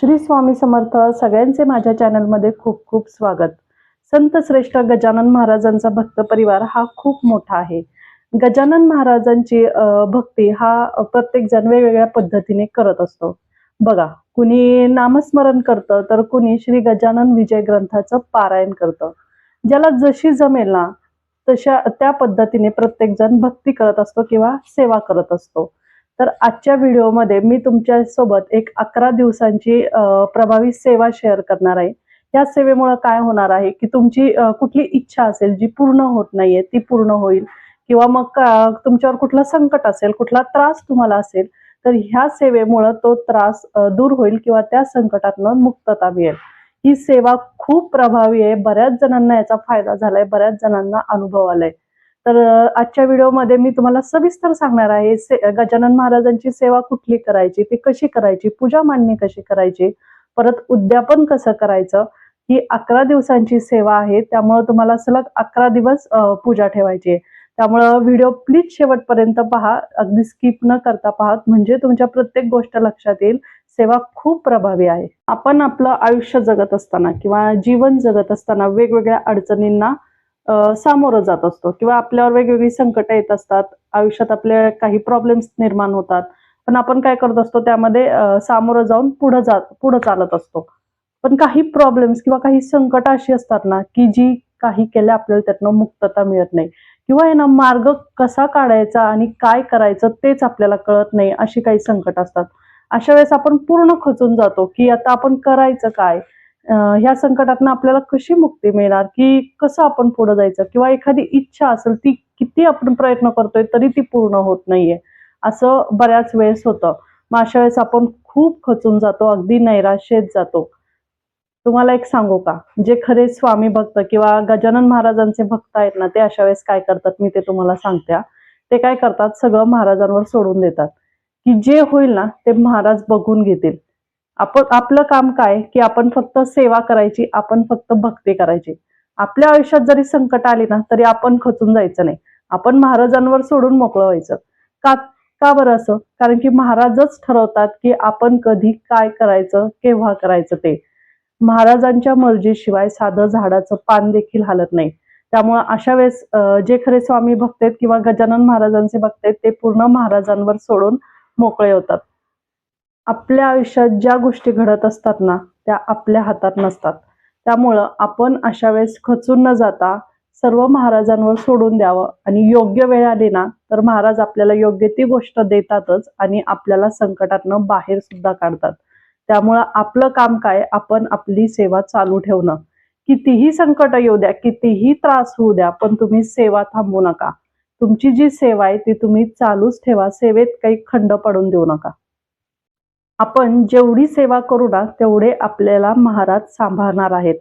श्री स्वामी समर्थ सगळ्यांचे माझ्या चॅनलमध्ये खूप खूप स्वागत. संत श्रेष्ठ गजानन महाराजांचा भक्त परिवार हा खूप मोठा आहे. गजानन महाराजांची भक्ती हा प्रत्येक जण वेगवेगळ्या पद्धतीने करत असतो. बघा कुणी नामस्मरण करतं तर कुणी श्री गजानन विजय ग्रंथाचं पारायण करतं. ज्याला जशी जमेल ना तशा त्या पद्धतीने प्रत्येक जण भक्ती करत असतो किंवा सेवा करत असतो. तर आजच्या व्हिडिओमध्ये मी तुमच्यासोबत एक अकरा दिवसांची प्रभावी सेवा शेअर करणार आहे. या सेवेमुळे काय होणार आहे की तुमची कुठली इच्छा असेल जी पूर्ण होत नाहीये ती पूर्ण होईल. किंवा मग तुमच्यावर कुठलं संकट असेल कुठला त्रास तुम्हाला असेल तर ह्या सेवेमुळं तो त्रास दूर होईल किंवा त्या संकटातनं मुक्तता मिळेल. ही सेवा खूप प्रभावी आहे. बऱ्याच जणांना याचा फायदा झालाय बऱ्याच जणांना अनुभव आलाय. तर आजच्या व्हिडिओमध्ये मी तुम्हाला सविस्तर सांगणार आहे से- गजानन महाराजांची सेवा कुठली करायची ती कशी करायची पूजा मांडणी कशी करायची परत उद्यापन कसं करायचं ही अकरा दिवसांची सेवा आहे त्यामुळे तुम्हाला सलग अकरा दिवस पूजा ठेवायची आहे. त्यामुळं व्हिडिओ प्लीज शेवटपर्यंत पहा अगदी स्किप न करता पहा म्हणजे तुमच्या प्रत्येक गोष्ट लक्षात येईल सेवा खूप प्रभावी आहे. आपण आपलं आयुष्य जगत असताना किंवा जीवन जगत असताना वेगवेगळ्या अडचणींना सामोरं जात असतो किंवा आपल्यावर वेगवेगळी संकटं येत असतात. आयुष्यात आपल्या काही प्रॉब्लेम्स निर्माण होतात. पण आपण काय करत असतो त्यामध्ये सामोरं जाऊन पुढं जात पुढं चालत असतो. पण काही प्रॉब्लेम्स किंवा काही संकट अशी असतात ना की जी काही केल्या आपल्याला त्यातनं मुक्तता मिळत नाही. किंवा आहे ना मार्ग कसा काढायचा आणि काय करायचं तेच आपल्याला कळत नाही अशी काही संकट असतात. अशा वेळेस आपण पूर्ण खचून जातो की आता आपण करायचं काय? ह्या संकटातनं आपल्याला कशी मुक्ती मिळणार? की कसं आपण पुढे जायचं? किंवा एखादी इच्छा असेल ती किती आपण प्रयत्न करतोय तरी ती पूर्ण होत नाहीये. असं बऱ्याच वेळेस होतं. मग अशा वेळेस आपण खूप खचून जातो अगदी नैराश्येत जातो. तुम्हाला एक सांगू का? जे खरे स्वामी भक्त किंवा गजानन महाराजांचे भक्त आहेत ना ते अशा वेळेस काय करतात? मी ते तुम्हाला सांगते ते काय करतात? सगळं महाराजांवर सोडून देतात. की जे होईल ना ते महाराज बघून घेतील. आपण आपलं काम काय की आपण फक्त सेवा करायची आपण फक्त भक्ती करायची. आपल्या आयुष्यात जरी संकट आली ना तरी आपण खचून जायचं नाही. आपण महाराजांवर सोडून मोकळं व्हायचं. का का बरं असं? कारण की महाराजच ठरवतात की आपण कधी काय करायचं केव्हा करायचं ते. महाराजांच्या मर्जीशिवाय साधं झाडाचं पान देखील हालत नाही. त्यामुळं अशा वेळेस जे खरे स्वामी भक्त आहेत किंवा गजानन महाराजांचे भक्त आहेत ते पूर्ण महाराजांवर सोडून मोकळे होतात. आपल्या आयुष्यात ज्या गोष्टी घडत असतात ना त्या आपल्या हातात नसतात. त्यामुळं आपण अशा वेळेस खचून न जाता सर्व महाराजांवर सोडून द्यावं आणि योग्य वेळ आली ना तर महाराज आपल्याला योग्य ती गोष्ट देतातच आणि आपल्याला संकटातनं बाहेर सुद्धा काढतात. त्यामुळं आपलं काम काय? आपण आपली सेवा चालू ठेवणं. कितीही संकट येऊ द्या कितीही त्रास होऊ द्या पण तुम्ही सेवा थांबू नका. तुमची जी सेवा आहे ती तुम्ही चालूच ठेवा. सेवेत काही खंड पडून देऊ नका. आपण जेवढी सेवा करू ना तेवढे आपल्याला महाराज सांभाळणार आहेत.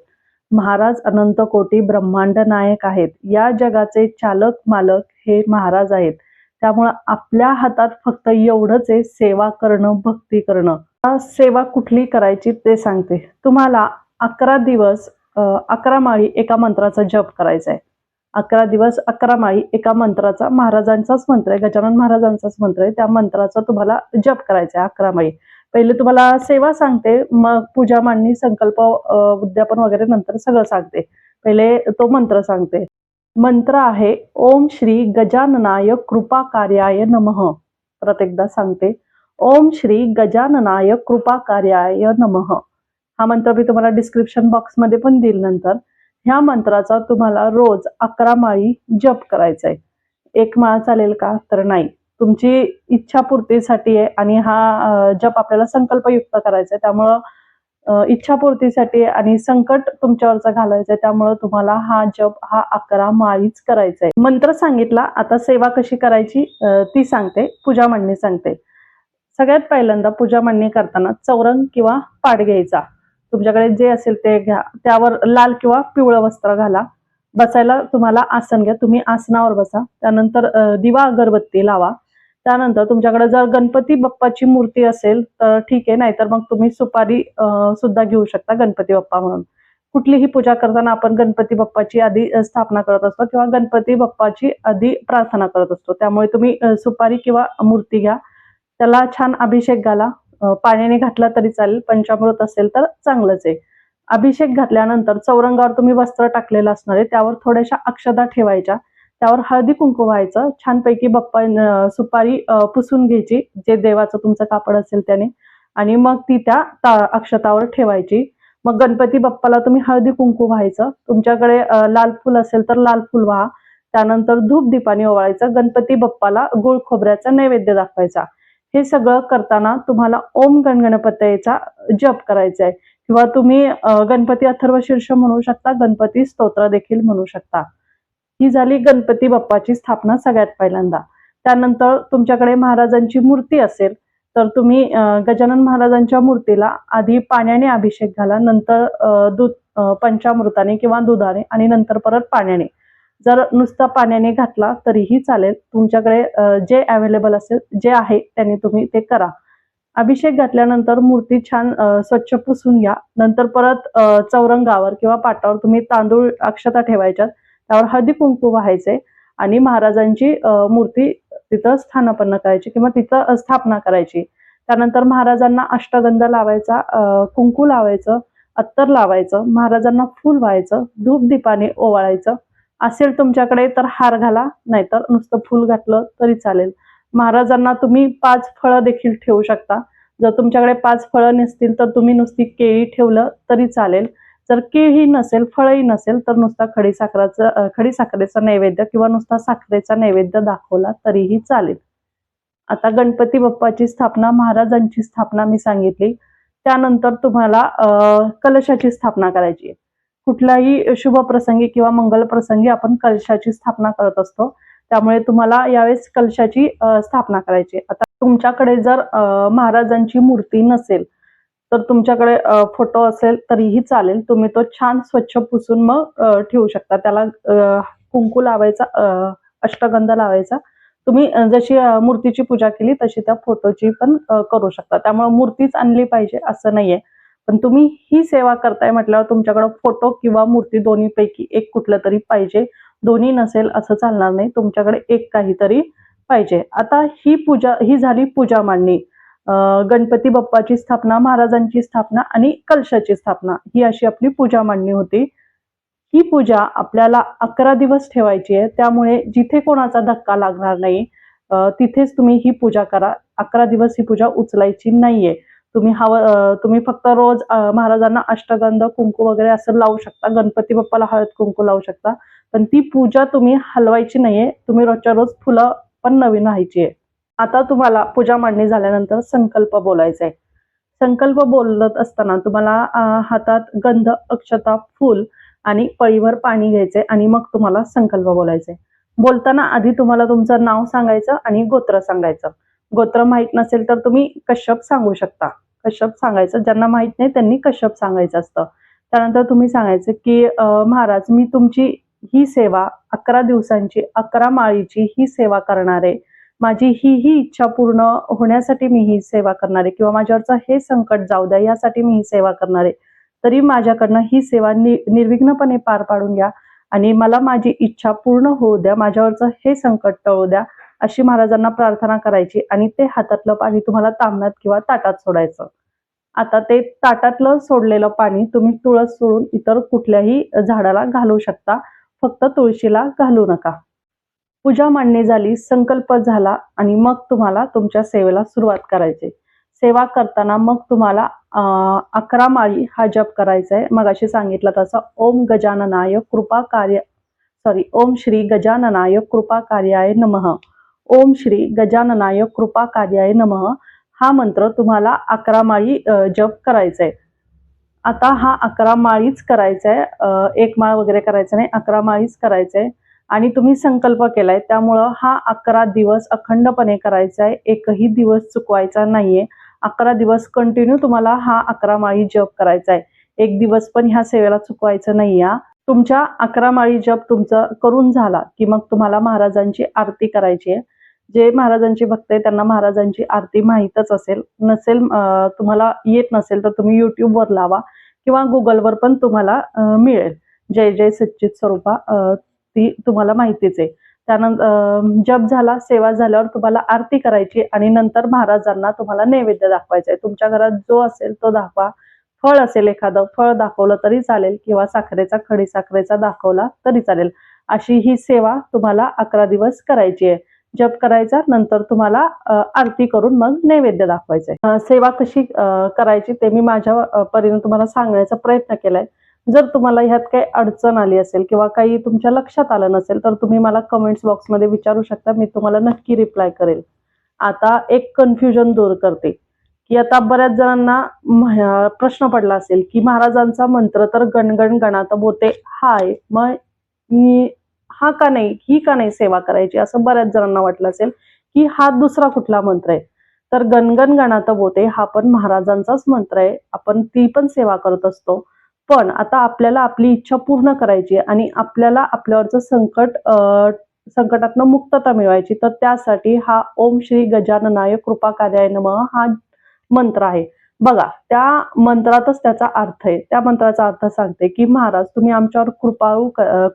महाराज अनंत कोटी ब्रह्मांड नायक आहेत. या जगाचे चालक मालक हे महाराज आहेत. त्यामुळं आपल्या हातात फक्त एवढंच आहे सेवा करणं भक्ती करणं. सेवा कुठली करायची ते सांगते. तुम्हाला अकरा दिवस अकरा माळी एका मंत्राचा जप करायचा आहे. अकरा दिवस अकरा माळी एका मंत्राचा महाराजांचाच मंत्र आहे गजानन महाराजांचाच मंत्र आहे. त्या मंत्राचा तुम्हाला जप करायचा आहे अकरा माळी. पहिले तुम्हाला सेवा सांगते मग पूजा मांडणी संकल्प उद्यापन वगैरे नंतर सगळं सांगते. पहिले तो मंत्र सांगते. मंत्र आहे ओम श्री गजाननाय कृपा कार्याय नमः. परत एकदा सांगते. ओम श्री गजाननाय कृपा कार्याय नमः. हा मंत्र मी तुम्हाला डिस्क्रिप्शन बॉक्समध्ये पण देईल नंतर. ह्या मंत्राचा तुम्हाला रोज अकरा माळी जप करायचा आहे एक माळ चालेल का? तर नाही. तुमची इच्छापूर्तीसाठी आहे आणि हा जप आपल्याला संकल्पयुक्त करायचा आहे. त्यामुळं इच्छापूर्तीसाठी आणि संकट तुमच्यावरचा घालायचं आहे. त्यामुळं तुम्हाला हा जप हा अकरा माळीच करायचा आहे. मंत्र सांगितला आता सेवा कशी करायची ती सांगते. पूजा मांडणी सांगते. सगळ्यात पहिल्यांदा पूजा मांडणी करताना चौरंग किंवा पाठ घ्यायचा. तुमच्याकडे जे असेल ते घ्या. त्यावर लाल किंवा पिवळं वस्त्र घाला. बसायला तुम्हाला आसन घ्या. तुम्ही आसनावर बसा. त्यानंतर दिवा अगरबत्ती लावा. त्यानंतर तुमच्याकडे जर गणपती बाप्पाची मूर्ती असेल तर ठीक आहे नाहीतर मग तुम्ही सुपारी सुद्धा घेऊ शकता गणपती बाप्पा म्हणून. कुठलीही पूजा करताना आपण गणपती बाप्पाची आधी स्थापना करत असतो किंवा गणपती बाप्पाची आधी प्रार्थना करत असतो. त्यामुळे तुम्ही सुपारी किंवा मूर्ती घ्या. त्याला छान अभिषेक घाला. पाण्याने घातला तरी चालेल पंचामृत असेल तर चांगलंच आहे. अभिषेक घातल्यानंतर चौरंगावर तुम्ही वस्त्र टाकलेलं असणार आहे त्यावर थोड्याशा अक्षदा ठेवायच्या. त्यावर हळदी कुंकू व्हायचं. छानपैकी बप्पा सुपारी पुसून घ्यायची जे देवाचं तुमचं कापड असेल त्याने. आणि मग ती त्या अक्षतावर ठेवायची. मग गणपती बाप्पाला तुम्ही हळदी कुंकू व्हायचं. तुमच्याकडे लाल फुल असेल तर लाल फुल व्हा. त्यानंतर धूप दीपाने ओवाळायचं. गणपती बाप्पाला गुळ खोबऱ्याचा नैवेद्य दाखवायचा. हे सगळं करताना तुम्हाला ओम गणगणपतीचा जप करायचा आहे किंवा तुम्ही गणपती अथर्व शीर्ष म्हणू शकता गणपती स्तोत्र देखील म्हणू शकता. ही झाली गणपती बाप्पाची स्थापना सगळ्यात पहिल्यांदा. त्यानंतर तुमच्याकडे महाराजांची मूर्ती असेल तर तुम्ही गजानन महाराजांच्या मूर्तीला आधी पाण्याने अभिषेक घाला नंतर दूध पंचामृताने किंवा दुधाने आणि नंतर परत पाण्याने. जर नुसता पाण्याने घातला तरीही चालेल. तुमच्याकडे जे अवेलेबल असेल जे आहे त्याने तुम्ही ते करा. अभिषेक घातल्यानंतर मूर्ती छान स्वच्छ पुसून घ्या. नंतर परत चौरंगावर किंवा पाटावर तुम्ही तांदूळ अक्षता ठेवायच्यात. त्यावर हळदी कुंकू व्हायचे आणि महाराजांची मूर्ती तिथं स्थानापन्न करायची किंवा तिथं स्थापना करायची. त्यानंतर महाराजांना अष्टगंध लावायचा कुंकू लावायचं अत्तर लावायचं महाराजांना फूल व्हायचं धूप दीपाने ओवाळायचं. असेल तुमच्याकडे तर हार घाला नाहीतर नुसतं फूल घातलं तरी चालेल. महाराजांना तुम्ही पाच फळं देखील ठेवू शकता. जर तुमच्याकडे पाच फळं नसतील तर तुम्ही नुसती केळी ठेवलं तरी चालेल. जर केळी नसेल फळही नसेल तर नुसता खडीसाखराचं खडी खडीसाखरेचा नैवेद्य किंवा नुसता साखरेचा नैवेद्य दाखवला तरीही चालेल. आता गणपती बाप्पाची स्थापना महाराजांची स्थापना मी सांगितली. त्यानंतर तुम्हाला कलशाची स्थापना करायची आहे. कुठल्याही शुभ प्रसंगी किंवा मंगल प्रसंगी आपण कलशाची स्थापना करत असतो. त्यामुळे तुम्हाला यावेळेस कलशाची स्थापना करायची आहे. आता तुमच्याकडे जर महाराजांची मूर्ती नसेल तर तुमच्याकडे फोटो असेल तरीही चालेल. तुम्ही तो छान स्वच्छ पुसून मग ठेवू शकता. त्याला कुंकू लावायचा अष्टगंध लावायचा. तुम्ही जशी मूर्तीची पूजा केली तशी त्या फोटोची पण करू शकता. त्यामुळे मूर्तीच आणली पाहिजे असं नाहीये. पण तुम्ही ही सेवा करताय म्हटल्यावर तुमच्याकडे फोटो किंवा मूर्ती दोन्हीपैकी एक कुठलं तरी पाहिजे. दोन्ही नसेल असं चालणार नाही. तुमच्याकडे एक काहीतरी पाहिजे. आता ही पूजा ही झाली पूजा मांडणी. गणपती बाप्पाची स्थापना महाराजांची स्थापना आणि कलशाची स्थापना ही अशी आपली पूजा मांडणी होती. ही पूजा आपल्याला अकरा दिवस ठेवायची आहे. त्यामुळे जिथे कोणाचा धक्का लागणार नाही तिथेच तुम्ही ही पूजा करा. अकरा दिवस ही पूजा उचलायची नाहीये. तुम्ही हवं तुम्ही फक्त रोज महाराजांना अष्टगंध कुंकू वगैरे असं लावू शकता. गणपती बाप्पाला हळद कुंकू लावू शकता. पण ती पूजा तुम्ही हलवायची नाहीये. तुम्ही रोजच्या रोज फुलं पण नवीन व्हायची आहे. आता तुम्हाला पूजा मांडणी झाल्यानंतर संकल्प बोलायचा आहे संकल्प बोलत असताना तुम्हाला हातात गंध अक्षता फूल आणि पळीवर पाणी घ्यायचे आणि मग तुम्हाला संकल्प बोलायचे बोलताना आधी तुम्हाला तुमचं नाव सांगायचं आणि गोत्र सांगायचं. गोत्र माहीत नसेल तर तुम्ही कश्यप सांगू शकता. कश्यप सांगायचं ज्यांना माहीत नाही त्यांनी कश्यप सांगायचं असतं. त्यानंतर तुम्ही सांगायचं की महाराज मी तुमची ही सेवा अकरा दिवसांची अकरा माळीची ही सेवा करणार आहे माझी ही ही इच्छा पूर्ण होण्यासाठी मी ही सेवा करणार आहे किंवा माझ्यावरचं हे संकट जाऊ द्या यासाठी मी ही सेवा करणार आहे. तरी माझ्याकडनं ही सेवा नि निर्विघ्नपणे पार पाडून घ्या आणि मला माझी इच्छा पूर्ण होऊ द्या माझ्यावरचं हे संकट टळू द्या अशी महाराजांना प्रार्थना करायची आणि ते हातातलं पाणी तुम्हाला तांबण्यात किंवा ताटात सोडायचं. आता ते ताटातलं सोडलेलं पाणी तुम्ही तुळस सोडून इतर कुठल्याही झाडाला घालू शकता फक्त तुळशीला घालू नका. पूजा मांडणी झाली संकल्प झाला आणि मग तुम्हाला तुमच्या सेवेला सुरुवात करायची. सेवा करताना मग तुम्हाला अं, अकरा माळी हा जप करायचा आहे मग अशी सांगितलं तसं ओम गजाननाय कृपा कार्य सॉरी ओम श्री गजाननाय कृपा कार्याय नमः. ओम श्री गजाननाय कृपा कार्याय नमः. हा मंत्र तुम्हाला अकरा माळी जप करायचा आहे आता हा अकरा माळीच करायचा आहे एक माळ वगैरे करायचा नाही अकरा माळीच करायचा आहे आणि तुम्ही संकल्प केलाय त्यामुळं हा अकरा दिवस अखंडपणे करायचा आहे एकही दिवस चुकवायचा नाहीये. अकरा दिवस कंटिन्यू तुम्हाला हा अकरा माळी जप करायचा आहे एक दिवस पण ह्या सेवेला चुकवायचं नाही या तुमच्या अकरा माळी जप तुमचं करून झाला की मग तुम्हाला महाराजांची आरती करायची आहे. जे महाराजांची भक्त आहे त्यांना महाराजांची आरती माहीतच असेल नसेल तुम्हाला येत नसेल तर तुम्ही युट्यूबवर लावा किंवा गुगलवर पण तुम्हाला मिळेल. जय जय सच्चित स्वरूपा ती तुम्हाला माहितीच आहे. त्यानंतर जप झाला सेवा झाल्यावर तुम्हाला आरती करायची आणि नंतर महाराजांना तुम्हाला नैवेद्य दाखवायचा आहे. तुमच्या घरात जो असेल तो दाखवा. फळ असेल एखादं फळ दाखवलं तरी चालेल किंवा साखरेचा खडी साखरेचा दाखवला तरी चालेल. अशी ही सेवा तुम्हाला अकरा दिवस करायची आहे. जप करायचा नंतर तुम्हाला आरती करून मग नैवेद्य दाखवायचा सेवा कशी करायची ते मी माझ्या परीने तुम्हाला सांगण्याचा प्रयत्न केलाय. जर तुम्हाला ह्यात काही अडचण आली असेल किंवा काही तुमच्या लक्षात आलं नसेल तर तुम्ही मला कमेंट्स बॉक्समध्ये विचारू शकता. मी तुम्हाला नक्की रिप्लाय करेल. आता एक कन्फ्युजन दूर करते. की आता बऱ्याच जणांना प्रश्न पडला असेल की महाराजांचा मंत्र तर गणगण गणात बोते. हाय मग मी हा का नाही ही का नाही सेवा करायची? असं बऱ्याच जणांना वाटलं असेल की हा दुसरा कुठला मंत्र आहे? तर गणगण गणात बोते हा पण महाराजांचाच मंत्र आहे. आपण ती पण सेवा करत असतो. पण आता आपल्याला आपली इच्छा पूर्ण करायची आणि आपल्याला आपल्यावरचं संकट अं, संकटातनं मुक्तता मिळवायची तर त्यासाठी हा ओम श्री गजाननाय कृपा कार्याय नम हा मंत्र आहे. बघा त्या मंत्रातच त्याचा अर्थ आहे. त्या मंत्राचा अर्थ सांगते की महाराज तुम्ही आमच्यावर कृपाळू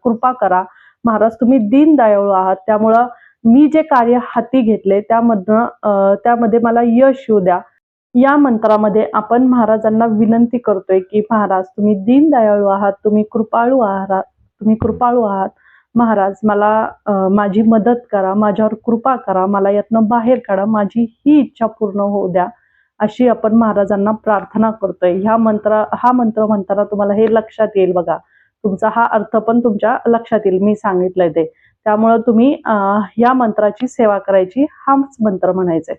कृपा करा. महाराज तुम्ही दीन दयाळू आहात. त्यामुळं मी जे कार्य हाती घेतले त्यामधनं त्यामध्ये मला यश येऊ द्या. या मंत्रामध्ये आपण महाराजांना विनंती करतोय की महाराज तुम्ही दीनदयाळू आहात तुम्ही कृपाळू आहात तुम्ही कृपाळू आहात. महाराज मला माझी मदत करा माझ्यावर कृपा करा मला यातनं बाहेर काढा माझी ही इच्छा पूर्ण होऊ द्या अशी आपण महाराजांना प्रार्थना करतोय. ह्या मंत्र हा मंत्र म्हणताना तुम्हाला हे लक्षात येईल बघा. तुमचा हा अर्थ पण तुमच्या लक्षात येईल मी सांगितलंय ते. त्यामुळं तुम्ही अं, ह्या मंत्राची सेवा करायची हाच मंत्र म्हणायचंय.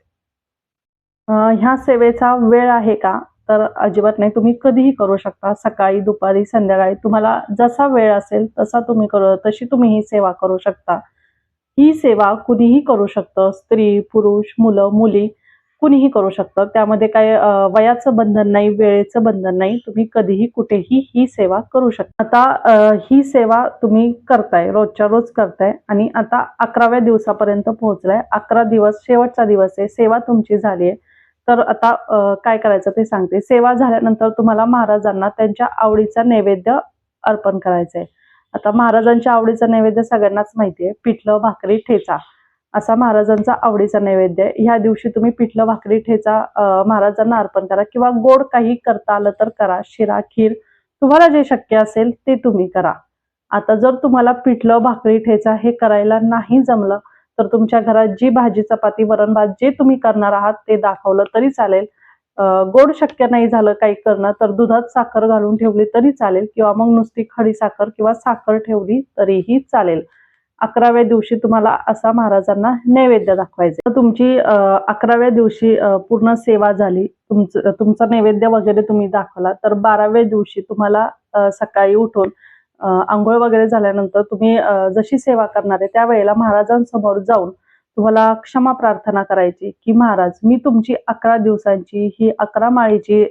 ह्या सेवेचा वेळ आहे का? तर अजिबात नाही. तुम्ही कधीही करू शकता. सकाळी दुपारी संध्याकाळी. तुम्हाला जसा वेळ असेल तसा तुम्ही करू तशी तुम्ही ही सेवा करू शकता. ही सेवा कुणीही करू शकतं. स्त्री पुरुष मुलं मुली कुणीही करू शकतं. त्यामध्ये काय वयाचं बंधन नाही वेळेचं बंधन नाही. तुम्ही कधीही कुठेही ही सेवा करू शकता. आता ही सेवा तुम्ही करताय. रोजच्या रोज करताय. आणि आता अकराव्या दिवसापर्यंत पोहोचलाय. अकरा दिवस शेवटचा दिवस आहे. सेवा तुमची झाली आहे. तर आता काय करायचं ते सांगते. सेवा झाल्यानंतर तुम्हाला महाराजांना त्यांच्या आवडीचा नैवेद्य अर्पण करायचा आहे आता महाराजांच्या आवडीचा नैवेद्य सगळ्यांनाच माहिती आहे पिठलं भाकरी ठेचा. असा महाराजांचा आवडीचा नैवेद्य. ह्या दिवशी तुम्ही पिठलं भाकरी ठेचा महाराजांना अर्पण करा किंवा गोड काही करता आलं तर करा. शिरा खीर तुम्हाला जे शक्य असेल ते तुम्ही करा. आता जर तुम्हाला पिठलं भाकरी ठेचा हे करायला नाही जमलं तर तुमच्या घरात जी भाजी चपाती वरण भात जे तुम्ही करणार आहात ते दाखवलं तरी चालेल. गोड शक्य नाही झालं काही करणं तर दुधात साखर घालून ठेवली तरी चालेल किंवा मग नुसती खडी साखर किंवा साखर ठेवली तरीही चालेल. अकराव्या दिवशी तुम्हाला असा महाराजांना नैवेद्य दाखवायचा. तर तुमची अकराव्या दिवशी पूर्ण सेवा झाली तुमचं तुमचा नैवेद्य वगैरे तुम्ही दाखवला तर बाराव्या दिवशी तुम्हाला सकाळी उठून आंघोळ वगैरे झाल्यानंतर तुम्ही जशी सेवा करणार आहे त्यावेळेला महाराजांसमोर जाऊन तुम्हाला क्षमा प्रार्थना करायची की महाराज मी तुमची अकरा दिवसांची ही अकरा माळीची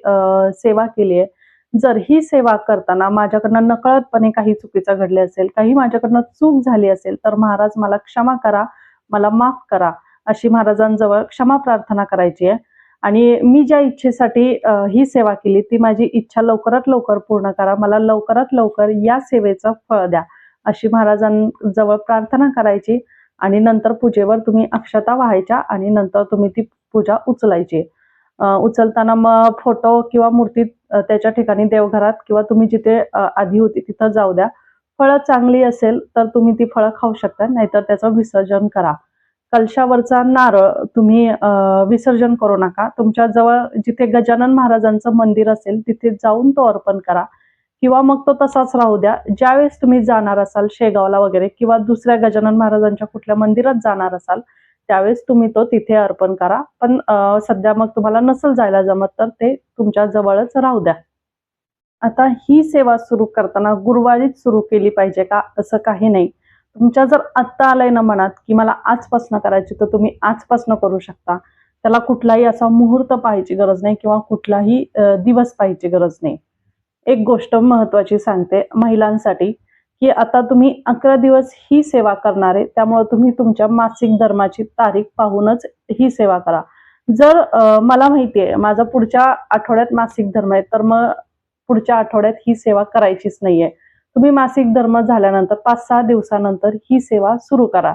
सेवा केली आहे. जर ही सेवा करताना माझ्याकडनं नकळतपणे काही चुकीचं घडले असेल काही माझ्याकडनं चूक झाली असेल तर महाराज मला क्षमा करा मला माफ करा अशी महाराजांजवळ क्षमा प्रार्थना करायची आहे. आणि मी ज्या इच्छेसाठी ही सेवा केली ती माझी इच्छा लवकरात लवकर पूर्ण करा. मला लवकरात लवकर या सेवेचं फळ द्या अशी महाराजांजवळ प्रार्थना करायची आणि नंतर पूजेवर तुम्ही अक्षता व्हायच्या आणि नंतर तुम्ही ती पूजा उचलायची. उचलताना मग फोटो किंवा मूर्ती त्याच्या ठिकाणी देवघरात किंवा तुम्ही जिथे आधी होती तिथं जाऊ द्या. फळं चांगली असेल तर तुम्ही ती फळं खाऊ शकता नाहीतर त्याचं विसर्जन करा. कलशावरचा नारळ तुम्ही विसर्जन करू नका. तुमच्या जवळ जिथे गजानन महाराजांचं मंदिर असेल तिथे जाऊन तो अर्पण करा. किंवा मग तो तसाच राहू द्या. ज्यावेळेस तुम्ही जाणार असाल शेगावला वगैरे किंवा दुसऱ्या गजानन महाराजांच्या कुठल्या मंदिरात जाणार असाल त्यावेळेस तुम्ही तो तिथे अर्पण करा. पण सध्या मग तुम्हाला नसेल जायला जमत तर ते तुमच्या जवळच राहू द्या. आता ही सेवा सुरू करताना गुरुवारीच सुरू केली पाहिजे का असं काही नाही. तुमच्या जर आत्ता आलंय ना मनात की मला आजपासनं करायची तर तुम्ही आजपासनं करू शकता. त्याला कुठलाही असा मुहूर्त पाहायची गरज नाही किंवा कुठलाही दिवस पाहायची गरज नाही. एक गोष्ट महत्वाची सांगते महिलांसाठी की आता तुम्ही अकरा दिवस ही सेवा करणार आहे त्यामुळे तुम्ही तुमच्या मासिक धर्माची तारीख पाहूनच ही सेवा करा. जर मला माहिती आहे माझा पुढच्या आठवड्यात मासिक धर्म आहे तर मग पुढच्या आठवड्यात ही सेवा करायचीच नाहीये. तुम्ही मासिक धर्म झाल्यानंतर पाच सहा दिवसानंतर ही सेवा सुरू करा.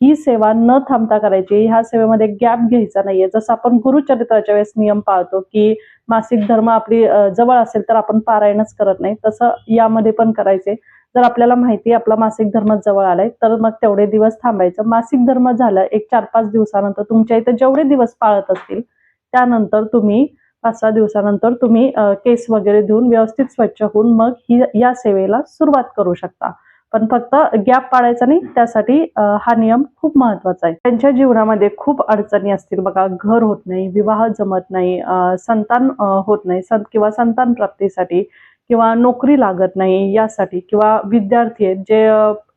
ही सेवा न थांबता करायची. ह्या सेवेमध्ये गॅप घ्यायचा नाहीये. जसं आपण गुरुचरित्राच्या वेळेस नियम पाळतो की मासिक धर्म आपली जवळ असेल तर आपण पारायणच करत नाही. तसं यामध्ये पण करायचे. जर आपल्याला माहिती आपला मासिक धर्म जवळ आलाय तर मग तेवढे दिवस थांबायचं. मासिक धर्म झालं एक चार पाच दिवसानंतर तुमच्या इथे जेवढे दिवस पाळत असतील त्यानंतर तुम्ही पाच सहा दिवसानंतर तुम्ही केस वगैरे धुवून व्यवस्थित स्वच्छ होऊन मग ही या सेवेला सुरुवात करू शकता. पण फक्त गॅप पाडायचा नाही त्यासाठी हा नियम खूप महत्त्वाचा आहे. त्यांच्या जीवनामध्ये खूप अडचणी असतील बघा घर होत नाही विवाह जमत नाही संतान होत नाही संत किंवा संतान प्राप्तीसाठी किंवा नोकरी लागत नाही यासाठी किंवा विद्यार्थी आहेत जे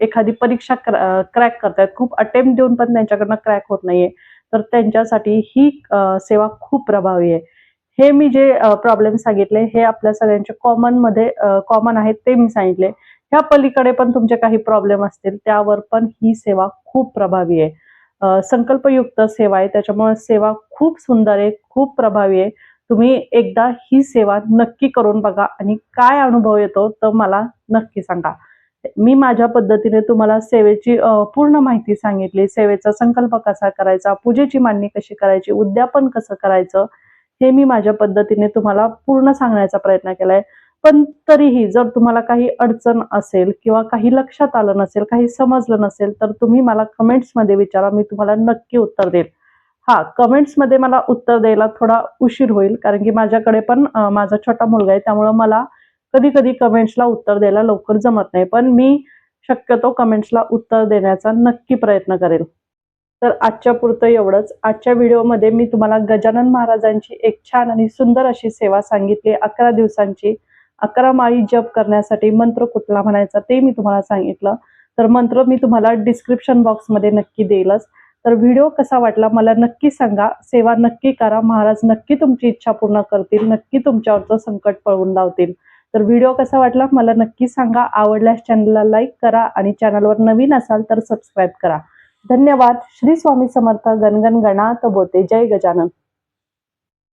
एखादी परीक्षा क्रॅक करतायत खूप अटेम्प्ट देऊन पण त्यांच्याकडनं क्रॅक होत नाहीये तर त्यांच्यासाठी ही सेवा खूप प्रभावी आहे. हे मी जे प्रॉब्लेम सांगितले हे आपल्या सगळ्यांच्या कॉमनमध्ये कॉमन आहेत ते मी सांगितले. ह्या पलीकडे पण तुमचे काही प्रॉब्लेम असतील त्यावर पण ही सेवा खूप प्रभावी आहे. संकल्पयुक्त सेवा आहे त्याच्यामुळे सेवा खूप सुंदर आहे खूप प्रभावी आहे. तुम्ही एकदा ही सेवा नक्की करून बघा आणि काय अनुभव येतो तर मला नक्की सांगा. मी माझ्या पद्धतीने तुम्हाला सेवेची पूर्ण माहिती सांगितली. सेवेचा संकल्प कसा करायचा पूजेची मांडणी कशी करायची उद्यापन कसं करायचं हे मी माझ्या पद्धतीने तुम्हाला पूर्ण सांगण्याचा प्रयत्न केलाय. पण तरीही जर तुम्हाला काही अडचण असेल किंवा काही लक्षात आलं नसेल काही समजलं नसेल तर तुम्ही मला कमेंट्समध्ये विचारा मी तुम्हाला नक्की उत्तर देईल. हा कमेंट्समध्ये मला उत्तर द्यायला थोडा उशीर होईल कारण की माझ्याकडे पण माझा छोटा मुलगा आहे त्यामुळं मला कधी कधी कमेंट्सला उत्तर द्यायला लवकर जमत नाही. पण मी शक्यतो कमेंट्सला उत्तर देण्याचा नक्की प्रयत्न करेल. तर आजच्या पुरतं एवढंच. आजच्या व्हिडिओमध्ये मी तुम्हाला गजानन महाराजांची एक छान आणि सुंदर अशी सेवा सांगितली. अकरा दिवसांची अकरा माळी जप करण्यासाठी मंत्र कुठला म्हणायचा ते मी तुम्हाला सांगितलं. तर मंत्र मी तुम्हाला डिस्क्रिप्शन बॉक्समध्ये नक्की देईलच. तर व्हिडिओ कसा वाटला मला नक्की सांगा. सेवा नक्की करा. महाराज नक्की तुमची इच्छा पूर्ण करतील. नक्की तुमच्यावरचं संकट पळवून लावतील. तर व्हिडिओ कसा वाटला मला नक्की सांगा. आवडल्यास चॅनलला लाईक करा आणि चॅनलवर नवीन असाल तर सबस्क्राईब करा. धन्यवाद. श्री स्वामी समर्थ गणगण गणात बोते. जय गजानन.